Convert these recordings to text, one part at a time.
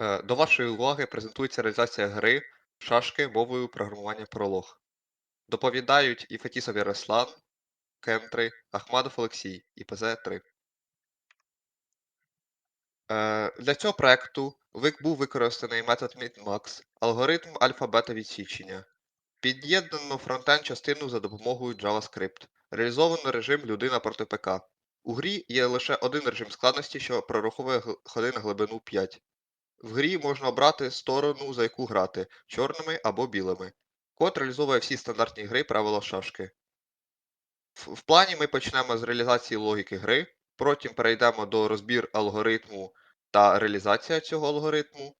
Е, До вашої уваги презентується реалізація гри шашки мовою програмування Пролог. Доповідають і Фетісов Ярослав, Кен-3, Ахмадов Олексій і ПЗ-3. Е, Для цього проекту вик- був використаний метод MinMax, алгоритм альфа-бета відсічення. Під'єднано фронтенд частину за допомогою JavaScript. Реалізовано режим людина проти ПК. У грі є лише один режим складності, що прораховує ходи на глибину 5. В грі можна обрати сторону, за яку грати чорними або білими. Код реалізовує всі стандартні гри правила шашки. В, плані ми почнемо з реалізації логіки гри, потім перейдемо до розбір алгоритму та реалізація цього алгоритму.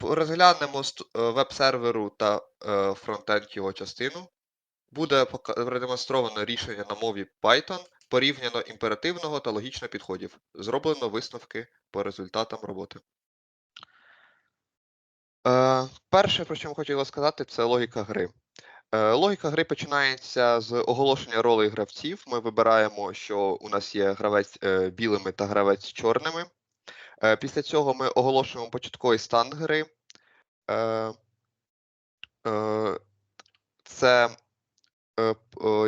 Розглянемо е, веб-серверу та е, фронтенд його частину. Буде продемонстровано рішення на мові Python, порівняно імперативного та логічного підходів. Зроблено висновки по результатам роботи. Е, перше, про що ми хотіли сказати, це логіка гри. Е, логіка гри починається з оголошення ролей гравців. Ми вибираємо, що у нас є гравець е, білими та гравець чорними. Е, після цього ми оголошуємо початковий стан гри. Е, е, це, е, е,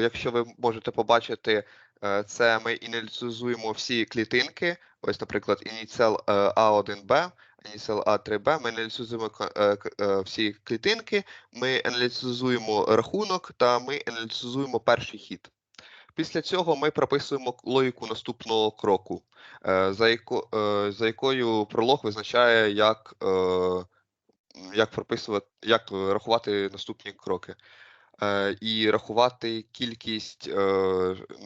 якщо ви можете побачити, е, це ми ініціалізуємо всі клітинки. Ось, наприклад, ініціал е, А1Б, ініціал А3Б. Ми ініціалізуємо ко- е, е, всі клітинки, ми ініціалізуємо рахунок та ми ініціалізуємо перший хід. Після цього ми прописуємо логіку наступного кроку, за, яко, за якою пролог визначає, як, як прописувати, як рахувати наступні кроки. І рахувати кількість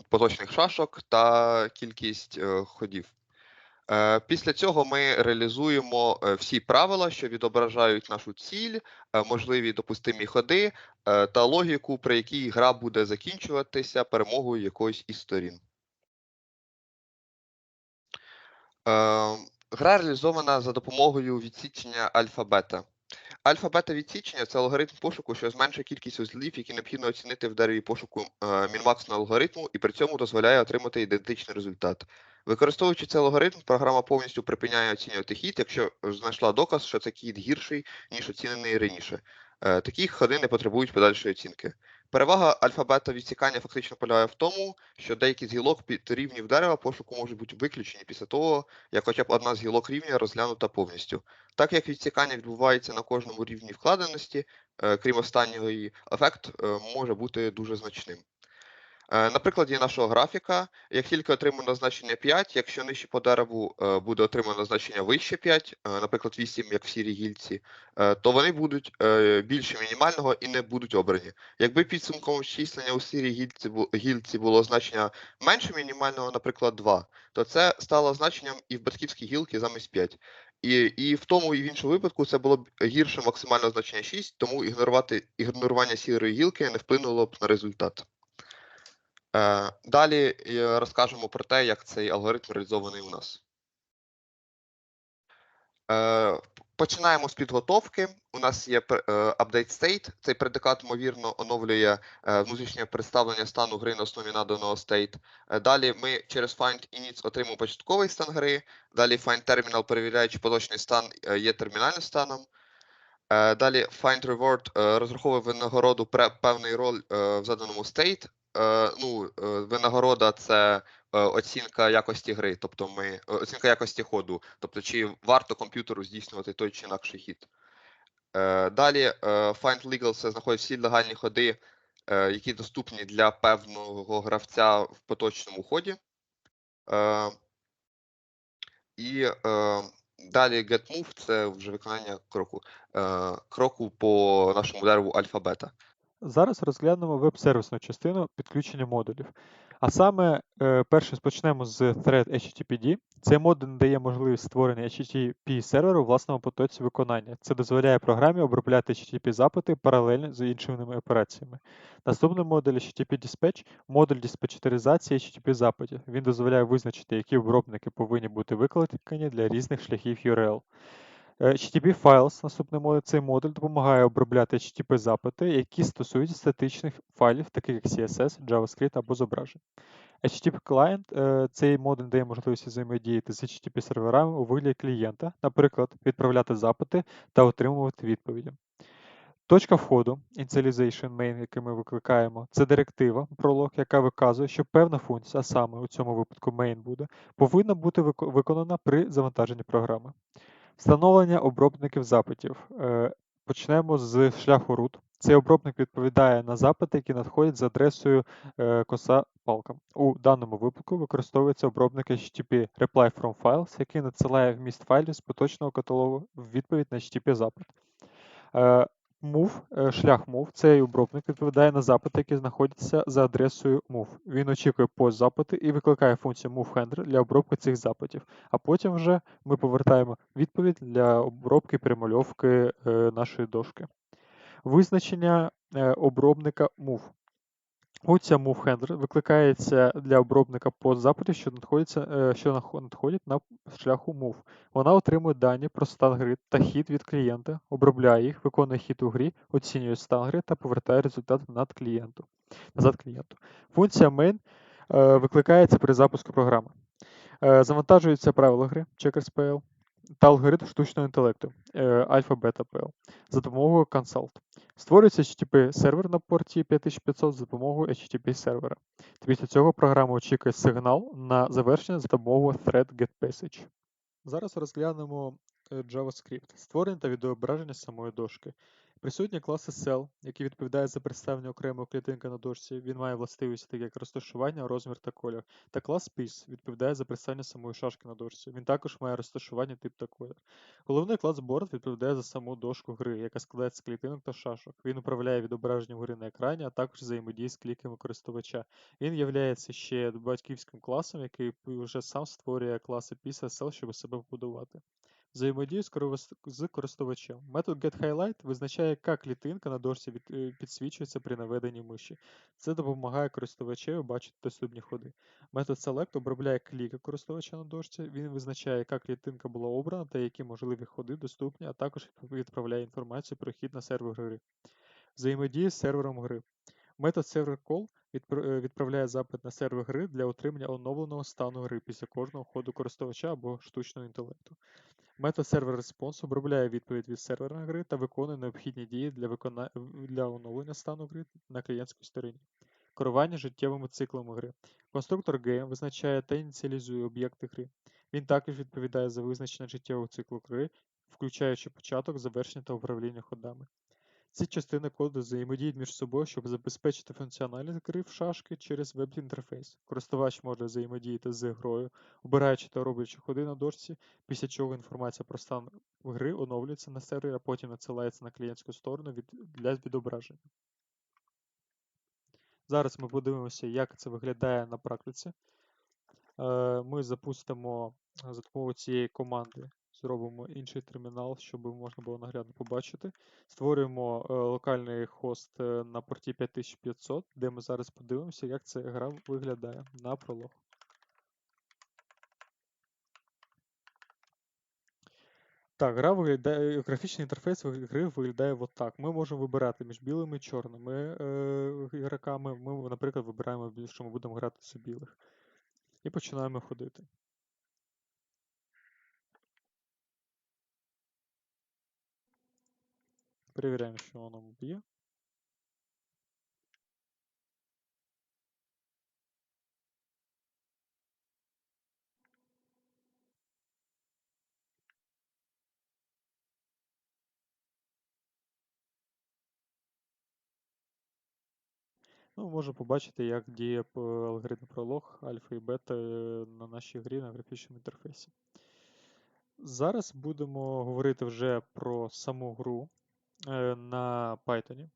поточних шашок та кількість ходів. Е, Після цього ми реалізуємо е, всі правила, що відображають нашу ціль, е, можливі допустимі ходи та логіку, при якій гра буде закінчуватися перемогою якоїсь із сторін. Гра реалізована за допомогою відсічення альфа-бета. Альфа-бета відсічення це алгоритм пошуку, що зменшує кількість узлів, які необхідно оцінити в дереві пошуку мінмаксного алгоритму, і при цьому дозволяє отримати ідентичний результат. Використовуючи цей алгоритм, програма повністю припиняє оцінювати хід, якщо знайшла доказ, що цей хід гірший, ніж оцінений раніше. Е, Такі ходи не потребують подальшої оцінки. Перевага альфа-бета відсікання фактично полягає в тому, що деякі з гілок під рівнів дерева пошуку можуть бути виключені після того, як хоча б одна з гілок рівня розглянута повністю. Так як відсікання відбувається на кожному рівні вкладеності, е, крім останнього, ефект е, може бути дуже значним. Е, На прикладі нашого графіка, як тільки отримано значення 5, якщо нижче по дереву е, буде отримано значення вище 5, е, наприклад 8, як в сірій гільці, то вони будуть більше мінімального і не будуть обрані. Якби підсумком обчислення у сірій гільці, гільці було значення менше мінімального, наприклад, 2, то це стало значенням і в батьківській гілці замість 5. І, і в тому і в іншому випадку це було б гірше максимального значення 6, тому ігнорувати ігнорування сірої гілки не вплинуло б на результат. Е, Далі е, розкажемо про те, як цей алгоритм реалізований у нас. Е, Починаємо з підготовки. У нас є update state. Цей предикат, ймовірно, оновлює внутрішнє представлення стану гри на основі наданого state. Далі ми через find init отримуємо початковий стан гри. Далі find terminal перевіряє, чи поточний стан є термінальним станом. Далі find reward розраховує винагороду певний роль в заданому state. Е, Ну, е, винагорода це е, оцінка якості гри, тобто ми оцінка якості ходу, тобто чи варто комп'ютеру здійснювати той чи інакший хід. Далі find legal це знаходить всі легальні ходи, які доступні для певного гравця в поточному ході. І далі get move це вже виконання кроку, кроку по нашому дереву альфа-бета. Зараз розглянемо веб-сервісну частину підключення модулів. А саме, е, перше почнемо з Thread HTTPD. Цей модуль надає можливість створення HTTP серверу у власному потоці виконання. Це дозволяє програмі обробляти HTTP запити паралельно з іншими операціями. Наступний модуль HTTP Dispatch – модуль диспетчеризації HTTP запитів. Він дозволяє визначити, які обробники повинні бути викликані для різних шляхів URL. Е, HTTP Files, наступний модуль. Цей модуль допомагає обробляти HTTP запити, які стосуються статичних файлів, таких як CSS, JavaScript або зображень. HTTP Client е, цей модуль дає можливість взаємодіяти з HTTP серверами у вигляді клієнта, наприклад, відправляти запити та отримувати відповіді. Точка входу, initialization main, який ми викликаємо, це директива пролог, яка виказує, що певна функція, а саме у цьому випадку main буде, повинна бути виконана при завантаженні програми. Встановлення обробників запитів. Е, Почнемо з шляху root. Цей обробник відповідає на запити, які надходять за адресою е, коса палка. У даному випадку використовується обробник HTTP Reply from Files, який надсилає вміст файлів з поточного каталогу в відповідь на HTTP запит. Move, е, шлях move, цей обробник відповідає на запити, які знаходяться за адресою move. Він очікує пост запити і викликає функцію moveHandler для обробки цих запитів. А потім вже ми повертаємо відповідь для обробки перемальовки е, нашої дошки. Визначення е, обробника move. Функція moveHandler викликається для обробника пост запитів, що надходяться, е, що надходять на шляху move. Вона отримує дані про стан гри та хід від клієнта, обробляє їх, виконує хід у грі, оцінює стан гри та повертає результат над клієнту, назад клієнту. Функція main е, викликається при запуску програми. Е, Завантажуються правила гри Checkers.pl та алгоритм штучного інтелекту Alpha-Beta-PL за допомогою Consult. Створюється HTTP сервер на порті 5500 за допомогою HTTP сервера. Після цього програма очікує сигнал на завершення за допомогою thread getMessage. Зараз розглянемо е, JavaScript, створення та відображення самої дошки. Присутні класи cell, які відповідають за представлення окремої клітинки на дошці. Він має властивості, такі як розташування, розмір та колір. Та клас piece відповідає за представлення самої шашки на дошці. Він також має розташування, тип та колір. Головний клас board відповідає за саму дошку гри, яка складається з клітинок та шашок. Він управляє відображенням гри на екрані, а також взаємодіє з кліками користувача. Він є ще батьківським класом, який вже сам створює класи та cell, щоб себе побудувати. Взаємодію з користувачем. Метод getHighlight визначає, яка клітинка на дошці е, підсвічується при наведенні миші. Це допомагає користувачеві бачити доступні ходи. Метод select обробляє кліки користувача на дошці. Він визначає, яка клітинка була обрана та які можливі ходи доступні, а також відправляє інформацію про хід на сервер гри. Взаємодія з сервером гри. Метод server call відпр- е, відправляє запит на сервер гри для отримання оновленого стану гри після кожного ходу користувача або штучного інтелекту. Server response обробляє відповідь від сервера гри та виконує необхідні дії для, викона... для оновлення стану гри на клієнтській стороні. Керування життєвими циклами гри. Конструктор Game визначає та ініціалізує об'єкти гри. Він також відповідає за визначення життєвого циклу гри, включаючи початок, завершення та управління ходами. Ці частини коду взаємодіють між собою, щоб забезпечити функціональність гри в шашки через веб-інтерфейс. Користувач може взаємодіяти з грою, обираючи та роблячи ходи на дошці, після чого інформація про стан гри оновлюється на сервері, а потім надсилається на клієнтську сторону від, для відображення. Зараз ми подивимося, як це виглядає на практиці. Е, Ми запустимо е, за допомогою цієї команди, зробимо інший термінал, щоб можна було наглядно побачити. Створюємо е, локальний хост е, на порті 5500, де ми зараз подивимося, як ця гра виглядає на пролог. Так, гра виглядає, графічний інтерфейс гри виглядає от так. Ми можемо вибирати між білими і чорними е, ігроками. Ми, наприклад, вибираємо, що ми будемо грати за білих. І починаємо ходити. Перевіряємо, що воно б'є. Ну, можемо побачити, як діє алгоритм пролог альфа і бета е, на нашій грі на графічному інтерфейсі. Зараз будемо говорити вже про саму гру на Python.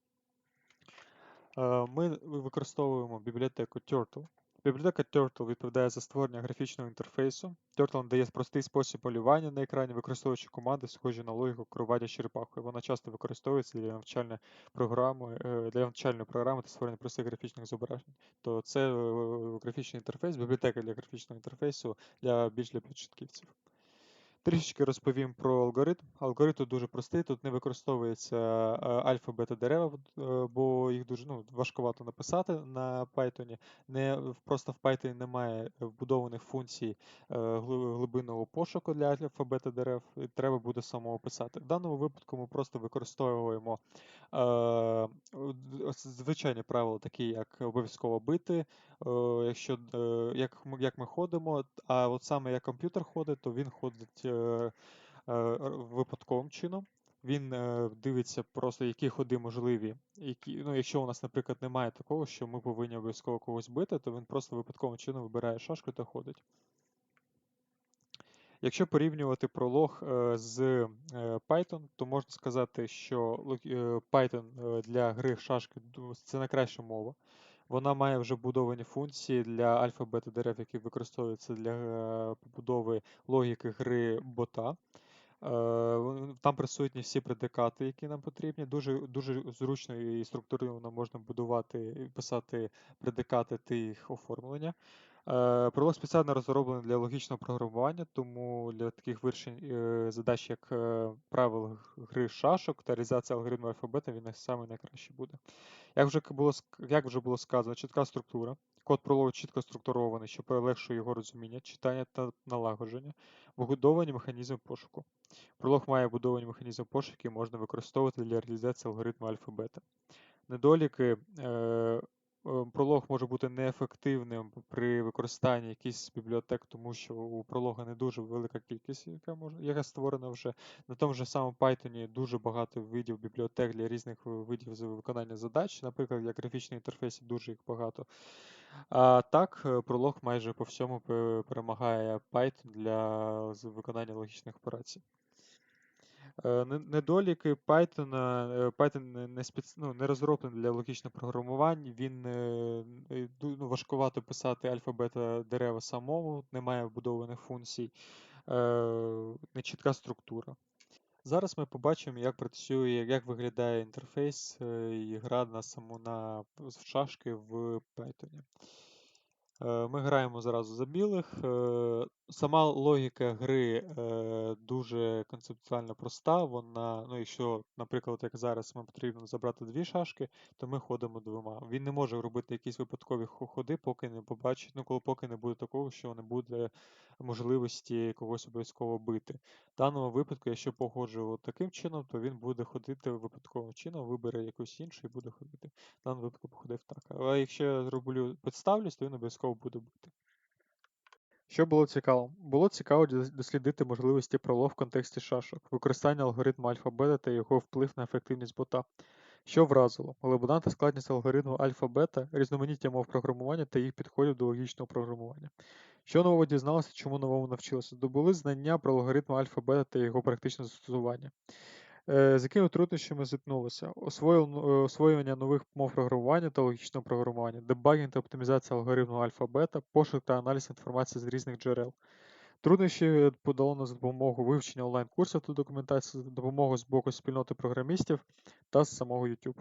Е, Ми використовуємо бібліотеку Turtle. Бібліотека Turtle відповідає за створення графічного інтерфейсу. Turtle надає простий спосіб малювання на екрані, використовуючи команди, схожі на логіку керування черепахою. Вона часто використовується для навчальної програми, е, для навчальної програми та створення простих графічних зображень. То це графічний інтерфейс, бібліотека для графічного інтерфейсу для більш для початківців. Трішечки розповім про алгоритм. Алгоритм дуже простий, тут не використовується е, альфа, бета дерева, е, бо їх дуже ну, важкувато написати на Python. Не, просто в Python немає вбудованих функцій е, глибинного пошуку для альфа, бета дерев, і треба буде самого писати. В даному випадку ми просто використовуємо звичайні правила, такі як обов'язково бити, якщо як, як ми ходимо, а от саме як комп'ютер ходить, то він ходить випадковим чином. Він е, дивиться просто, які ходи можливі. Які, ну, якщо у нас, наприклад, немає такого, що ми повинні обов'язково когось бити, то він просто випадковим чином вибирає шашку та ходить. Якщо порівнювати пролог е, з е, Python, то можна сказати, що е, Python е, для гри шашки це найкраща мова. Вона має вже вбудовані функції для альфа, бета дерев, які використовуються для е, побудови логіки гри бота. Е, Там присутні всі предикати, які нам потрібні. Дуже, дуже зручно і структуровано можна будувати і писати предикати та їх оформлення. Е, Пролог спеціально розроблений для логічного програмування, тому для таких вирішень задач, як правил гри шашок та реалізація алгоритму алфабета, він саме найкраще буде. Як вже було як вже було сказано, чітка структура. Код прологу чітко структурований, що полегшує його розуміння, читання та налагодження, вбудовані механізми пошуку. Пролог має будовані механізми пошуку, які можна використовувати для реалізації алгоритму альфа-бета. Недоліки. Е, Пролог може бути неефективним при використанні якихось бібліотек, тому що у пролога не дуже велика кількість, яка може, яка створена вже. На тому ж самому Python дуже багато видів бібліотек для різних е, видів виконання задач. Наприклад, для графічних інтерфейсів дуже їх багато. А так, е, пролог майже по всьому перемагає Python для виконання логічних операцій. Е, не- Недоліки Python, е, Python не, спец... ну, не розроблений для логічного програмування, він ну, важкувато писати альфа-бета дерева самому, немає вбудованих функцій, е, нечітка структура. Зараз ми побачимо, як працює, як виглядає інтерфейс і гра на саму на шашки в Python. Ми граємо зразу за білих. Сама логіка гри е, дуже концептуально проста. Вона, ну, якщо, наприклад, як зараз нам потрібно забрати дві шашки, то ми ходимо двома. Він не може робити якісь випадкові ходи, поки не побачить, ну, коли поки не буде такого, що не буде можливості когось обов'язково бити. В даному випадку, якщо погоджу таким чином, то він буде ходити випадковим чином, вибере якусь іншу і буде ходити. В даному випадку походив так. Але якщо я зроблю підставлюсь, то він обов'язково буде бити. Що було цікаво? Було цікаво дослідити можливості пролог в контексті шашок, використання алгоритму альфа-бета та його вплив на ефективність бота. Що вразило? Глибина та складність алгоритму альфа-бета, різноманіття мов програмування та їх підходів до логічного програмування. Що нового дізналося, чому новому навчилося? Здобули знання про алгоритм альфа-бета та його практичне застосування. Е, З якими труднощами зіткнулися? Е, Освоювання нових мов програмування та логічного програмування, дебагінг та оптимізація алгоритму альфа-бета, пошук та аналіз інформації з різних джерел. Труднощі подолано за допомогою вивчення онлайн-курсів та документації, за допомогою з боку спільноти програмістів та з самого YouTube.